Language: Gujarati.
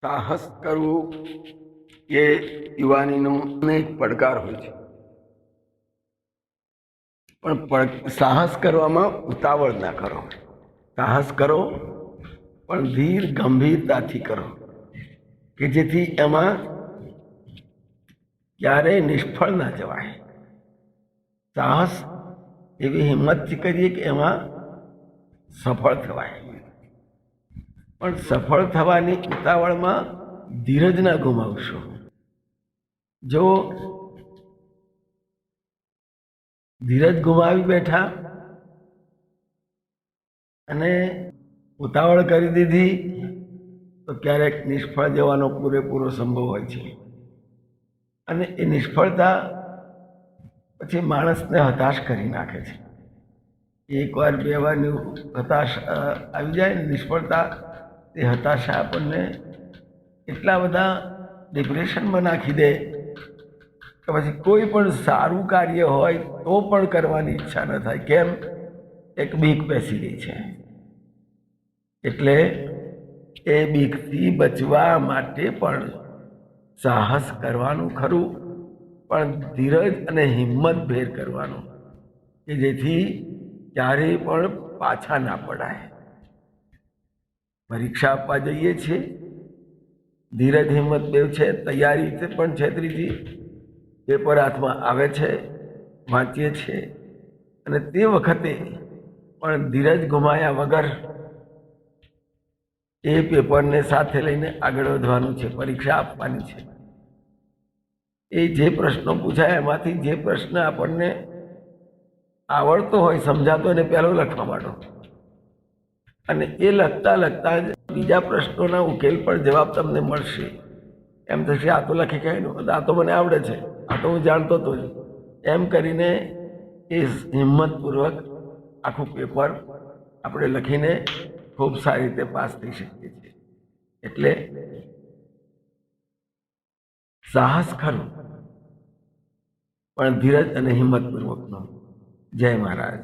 સાહસ કરવું એ યુવાનીનો અનેક પડકાર હોય છે. પણ સાહસ કરવામાં ઉતાવળ ના કરો. સાહસ કરો, પણ ધીર ગંભીરતાથી કરો. કે જેથી એમાં ક્યારેય નિષ્ફળ ના જવાય. સાહસ એવી હિંમતથી કરીએ કે એમાં સફળ થવાય. પણ સફળ થવાની ઉતાવળમાં ધીરજ ના ગુમાવશો. જો ધીરજ ગુમાવી બેઠા અને ઉતાવળ કરી દીધી, તો ક્યારેક નિષ્ફળ જવાનો પૂરેપૂરો સંભવ હોય છે. અને એ નિષ્ફળતા પછી માણસને હતાશ કરી નાખે છે. એકવાર બે વારની હતાશ આવી જાય નિષ્ફળતા તે હતાશા આપણને એટલા બધા ડિપ્રેશનમાં નાખી દે કે પછી કોઈ પણ સારું કાર્ય હોય તો પણ કરવાની ઈચ્છા ન થાય. કેમ? એક બીક બેસી ગઈ છે. એટલે એ બીકથી બચવા માટે પણ સાહસ કરવાનું ખરું, પણ ધીરજ અને હિંમત ભેર કરવાનું, કે જેથી ક્યારેય પણ પાછા ના પડાય. પરીક્ષા આપવા જઈએ છીએ. ધીરજ, હિંમત, બેવ છે, તૈયારી પણ છે ત્રીજી. પેપર હાથમાં આવે છે, વાંચીએ છીએ. અને તે વખતે પણ ધીરજ ગુમાયા વગર એ પેપરને સાથે લઈને આગળ વધવાનું છે, પરીક્ષા આપવાની છે. એ જે પ્રશ્નો પૂછાય એમાંથી જે પ્રશ્ન આપણને આવડતો હોય, સમજાતો એને પહેલો લખવા માંડો. અને એ લખતા લખતા જ બીજા પ્રશ્નોના ઉકેલ પણ જવાબ તમને મળશે. એમ થશે, આ તો લખી કાંઈ આ તો મને આવડે છે. આ તો હું જાણતો હતો જ. એમ કરીને એ હિંમતપૂર્વક આખું પેપર આપણે લખીને ખૂબ સારી રીતે પાસ થઈ શકીએ છીએ. એટલે સાહસ ખરું, પણ ધીરજ અને હિંમતપૂર્વકનો. જય મહારાજ.